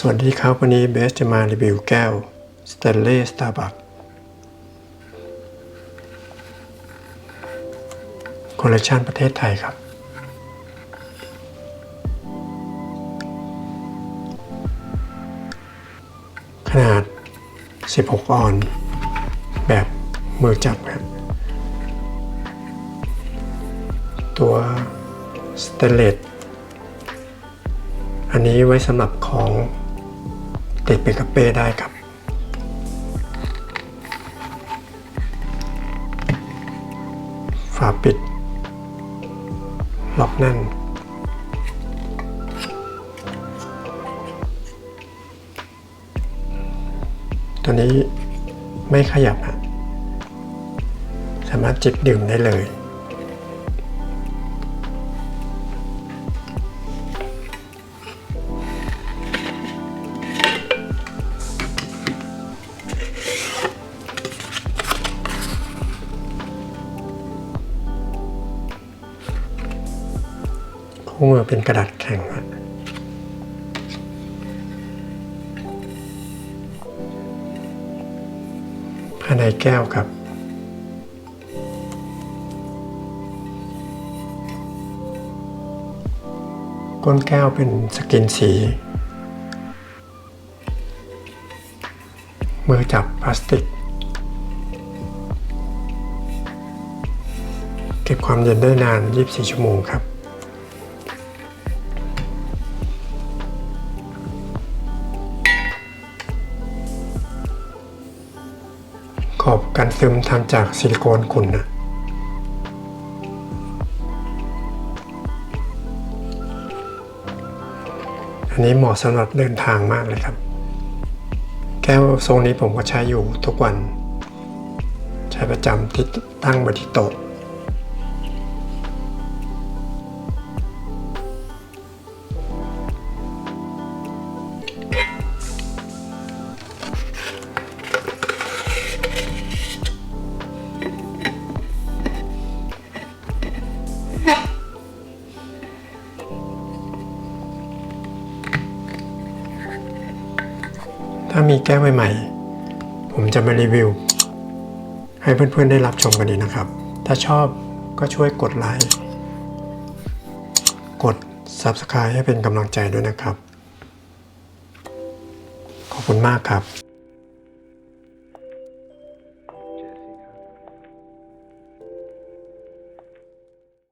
สวัสดีครับ วันนี้เบสจะมารีวิวแก้วสเตนเลสสตาร์บัคคอลเลคชันประเทศไทยครับ ขนาด 16 ออน แบบมือจับครับ ตัวสเตนเลสอันนี้ไว้สำหรับของ ติดไปกับเป้ได้ครับ ฝาปิด ล็อกแน่น ตัวนี้ไม่ขยับฮะสามารถจิบดื่มได้เลย คู่มือเป็นกระดาษแข็งฮะภายในแก้วครับก้นแก้วเป็นสกินสี มือจับพลาสติก เก็บความเย็นได้นาน 24 ชั่วโมงครับ อบกันซึมทำจากซิลิโคนขุ่นนะอันนี้เหมาะสำหรับเดินทางมากเลยครับ แก้วทรงนี้ผมก็ใช้อยู่ทุกวัน ใช้ประจำที่ตั้งบนที่โต๊ะ ถ้ามีแก้วใหม่ๆ ผมจะมารีวิว ให้เพื่อนๆได้รับชมกันดีนะครับ ถ้าชอบก็ช่วยกดไลค์กด Subscribe ให้เป็นกำลังใจด้วยนะครับ ขอบคุณมากครับ